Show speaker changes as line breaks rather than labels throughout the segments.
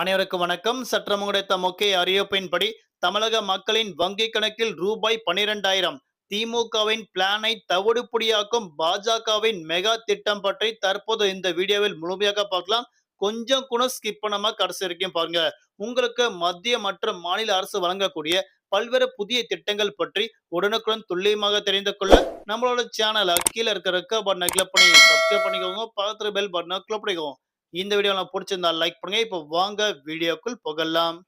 அனைவருக்கும் வணக்கம். சற்றம் கிடைத்த முக்கிய அறிவிப்பின்படி தமிழக மக்களின் வங்கி கணக்கில் ரூபாய் பனிரெண்டாயிரம் திமுகவின் பிளானை தவிடுபடியாக்கும் பாஜகவின் மெகா திட்டம் பற்றி தற்போது இந்த வீடியோவில் முழுமையாக பார்க்கலாம். கொஞ்சம் கூட ஸ்கிப் பண்ணாம கடைசி வரைக்கும் பாருங்க. உங்களுக்கு மத்திய மற்றும் மாநில அரசு வழங்கக்கூடிய பல்வேறு புதிய திட்டங்கள் பற்றி உடனுக்குடன் துல்லியமாக தெரிந்து கொள்ள நம்மளோட சேனலை கீழே இருக்க பட்டனை கிளிக் பண்ணி சப்ஸ்கிரைப் பண்ணிக்கோங்க. பக்கத்துல பெல் பட்டனை கிளிக் பண்ணிக்கோங்க. இந்த வீடியோ நான் பிடிச்சிருந்தா லைக் பண்ணுங்க. இப்போ வாங்க வீடியோக்குள் புகழலாம்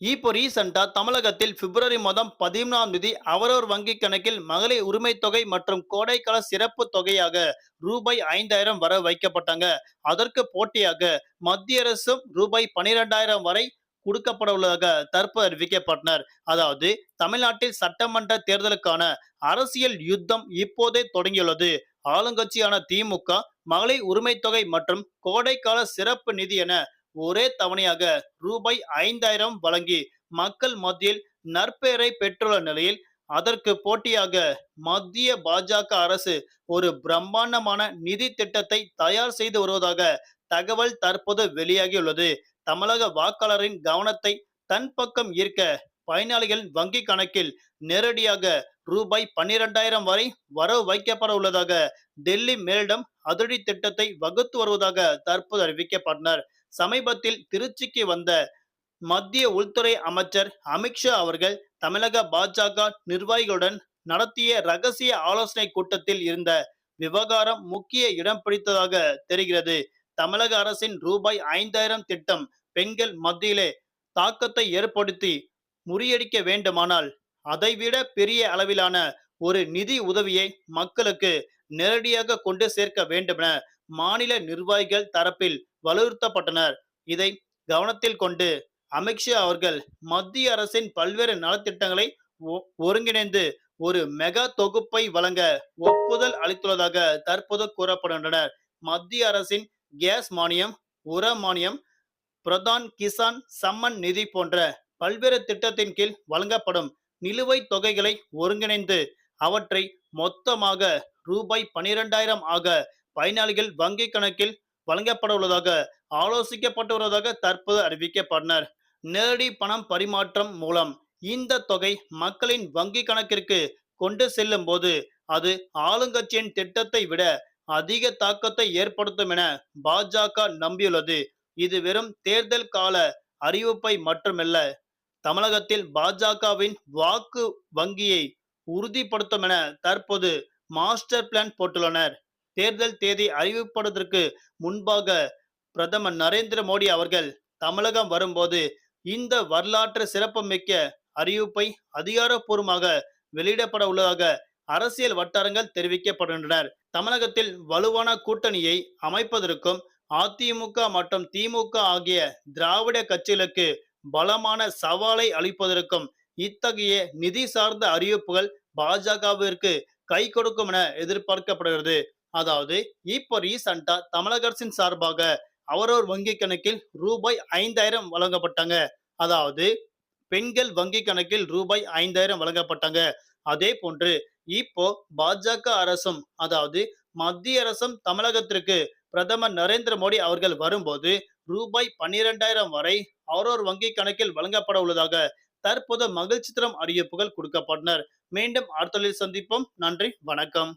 இப்போ ரீசெண்டா தமிழகத்தில் பிப்ரவரி மாதம் பதிமூணாம் தேதி அவரவர் வங்கி கணக்கில் மகளிர் உரிமை தொகை மற்றும் கோடைக்கால சிறப்பு தொகையாக ரூபாய் ஐந்தாயிரம் வர வைக்கப்பட்டாங்க. அதற்கு போட்டியாக மத்திய அரசும் ரூபாய் பனிரெண்டாயிரம் வரை கொடுக்கப்பட உள்ளதாக தற்போது அறிவிக்கப்பட்டனர். அதாவது தமிழ்நாட்டில் சட்டமன்ற தேர்தலுக்கான அரசியல் யுத்தம் இப்போதே தொடங்கியுள்ளது. ஆளுங்கட்சியான திமுக மகளிர் உரிமை தொகை மற்றும் கோடைக்கால சிறப்பு நிதி என ஒரே தவணையாக ரூபாய் ஐந்தாயிரம் வழங்கி மக்கள் மத்தியில் நற்பெயரை பெற்றுள்ள நிலையில் அதற்கு போட்டியாக மத்திய பாஜக அரசு ஒரு பிரம்மாண்டமான நிதி திட்டத்தை தயார் செய்து வருவதாக தகவல் தற்போது வெளியாகியுள்ளது. தமிழக வாக்காளரின் கவனத்தை தன் பக்கம் ஈர்க்க பயனாளிகள் வங்கி கணக்கில் நேரடியாக ரூபாய் பன்னிரெண்டாயிரம் வரை வரவு வைக்கப்பட உள்ளதாக டெல்லி மேலிடம் அதிரடி திட்டத்தை வகுத்து வருவதாக தற்போது அறிவிக்கப்பட்டனர் சமீபத்தில் திருச்சிக்கு வந்த மத்திய உள்துறை அமைச்சர் அமித்ஷா அவர்கள் தமிழக பாஜக நிர்வாகிகளுடன் நடத்திய ரகசிய ஆலோசனை கூட்டத்தில் இருந்த விவகாரம் முக்கிய இடம் பிடித்ததாக தெரிகிறது. தமிழக அரசின் ரூபாய் ஐந்தாயிரம் திட்டம் பெண்கள் மத்தியிலே தாக்கத்தை ஏற்படுத்தி முறியடிக்க வேண்டுமானால் அதைவிட பெரிய அளவிலான ஒரு நிதி உதவியை மக்களுக்கு நேரடியாக கொண்டு சேர்க்க வேண்டுமென மாநில நிர்வாகிகள் தரப்பில் வலியுறுத்தப்பட்டனர். இதை கவனத்தில் கொண்டு அமித்ஷா அவர்கள் மத்திய அரசின் பல்வேறு நலத்திட்டங்களை ஒ- ஒருங்கிணைந்து ஒரு மெகா தொகுப்பை வழங்க ஒப்புதல் அளித்துள்ளதாக தற்போது கூறப்படுகின்றனர். மத்திய அரசின் கேஸ் மானியம் உர மானியம் பிரதான் கிசான் சம்மன் நிதி போன்ற பல்வேறு திட்டத்தின் கீழ் வழங்கப்படும் நிலுவைத் தொகைகளை ஒருங்கிணைந்து அவற்றை மொத்தமாக ரூபாய் பனிரெண்டாயிரம் ஆக பயனாளிகள் வங்கி கணக்கில் வழங்கப்பட உள்ளதாக ஆலோசிக்கப்பட்டு வருவதாக தற்போது அறிவிக்கப்பட்டனர் நேரடி பணம் பரிமாற்றம் மூலம் இந்த தொகை மக்களின் வங்கி கணக்கிற்கு கொண்டு செல்லும் போது அது ஆளுங்கட்சியின் திட்டத்தை விட அதிக தாக்கத்தை ஏற்படுத்தும் என பாஜக நம்பியுள்ளது. இது வெறும் தேர்தல் கால அறிவிப்பை மட்டுமல்ல தமிழகத்தில் பாஜகவின் வாக்கு வங்கியை உறுதிப்படுத்தும் என தற்போது மாஸ்டர் பிளான் போட்டுள்ளனர். தேர்தல் தேதி அறிவிப்பதற்கு முன்பாக பிரதமர் நரேந்திர மோடி அவர்கள் தமிழகம் வரும்போது இந்த வரலாற்று சிறப்புமிக்க அறிவிப்பை அதிகாரப்பூர்வமாக வெளியிடப்பட உள்ளதாக அரசியல் வட்டாரங்கள் தெரிவிக்கப்படுகின்றனர். தமிழகத்தில் வலுவான கூட்டணியை அமைப்பதற்கும் அதிமுக மற்றும் திமுக ஆகிய திராவிட கட்சிகளுக்கு பலமான சவாலை அளிப்பதற்கும் இத்தகைய நிதி சார்ந்த அறிவிப்புகள் பாஜகவிற்கு கை கொடுக்கும் என எதிர்பார்க்கப்படுகிறது. அதாவது இப்போ ரீசண்டா தமிழக அரசின் சார்பாக அவரவர் வங்கி கணக்கில் ரூபாய் ஐந்தாயிரம் வழங்கப்பட்டாங்க. அதாவது பெண்கள் வங்கி கணக்கில் ரூபாய் ஐந்தாயிரம் வழங்கப்பட்டாங்க. அதே போன்று இப்போ பாஜக அரசும் அதாவது மத்திய அரசும் தமிழகத்திற்கு பிரதமர் நரேந்திர மோடி அவர்கள் வரும்போது ரூபாய் பன்னிரெண்டாயிரம் வரை அவரோர் வங்கி கணக்கில் வழங்கப்பட உள்ளதாக தற்போது மகிழ்ச்சி தரும் அறிவிப்புகள் கொடுக்கப்பட்டனர். மீண்டும் அடுத்த சந்திப்போம். நன்றி. வணக்கம்.